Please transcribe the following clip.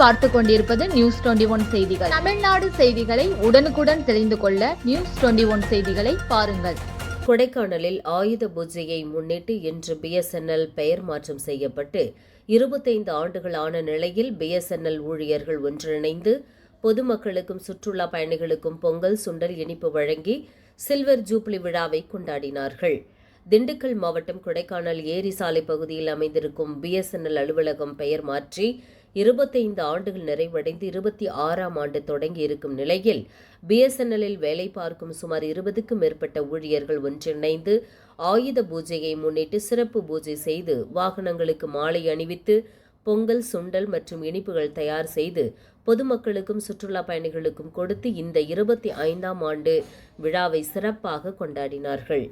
பார்த்து கொண்டிருப்பது news twenty one செய்திகள். தமிழ்நாடு செய்திகளை உடனுக்குடன் தெரிந்து கொள்ள நியூஸ் டுவெண்டி ஒன் செய்திகளை பாருங்கள். கொடைக்கானலில் ஆயுத பூஜையை முன்னிட்டு இன்று பிஎஸ்என்எல் பெயர் மாற்றம் செய்யப்பட்டு இருபத்தைந்து ஆண்டுகளான நிலையில் பிஎஸ்என்எல் ஊழியர்கள் ஒன்றிணைந்து பொதுமக்களுக்கும் சுற்றுலா பயணிகளுக்கும் பொங்கல் சுண்டல் இனிப்பு வழங்கி சில்வர் ஜூப்ளி விழாவை கொண்டாடினார்கள். திண்டுக்கல் மாவட்டம் கொடைக்கானல் ஏரி சாலை பகுதியில் அமைந்திருக்கும் பிஎஸ்என்எல் அலுவலகம் பெயர் மாற்றி இருபத்தைந்து ஆண்டுகள் நிறைவடைந்து இருபத்தி ஆறாம் ஆண்டு தொடங்கி இருக்கும் நிலையில் பிஎஸ்என்எல்லில் வேலை பார்க்கும் சுமார் இருபதுக்கும் மேற்பட்ட ஊழியர்கள் ஒன்றிணைந்து ஆயுத பூஜையை முன்னிட்டு சிறப்பு பூஜை செய்து வாகனங்களுக்கு மாலை அணிவித்து பொங்கல் சுண்டல் மற்றும் இனிப்புகள் தயார் செய்து பொதுமக்களுக்கும் சுற்றுலா பயணிகளுக்கும் கொடுத்து இந்த இருபத்தி ஐந்தாம் ஆண்டு விழாவை சிறப்பாக கொண்டாடினார்கள்.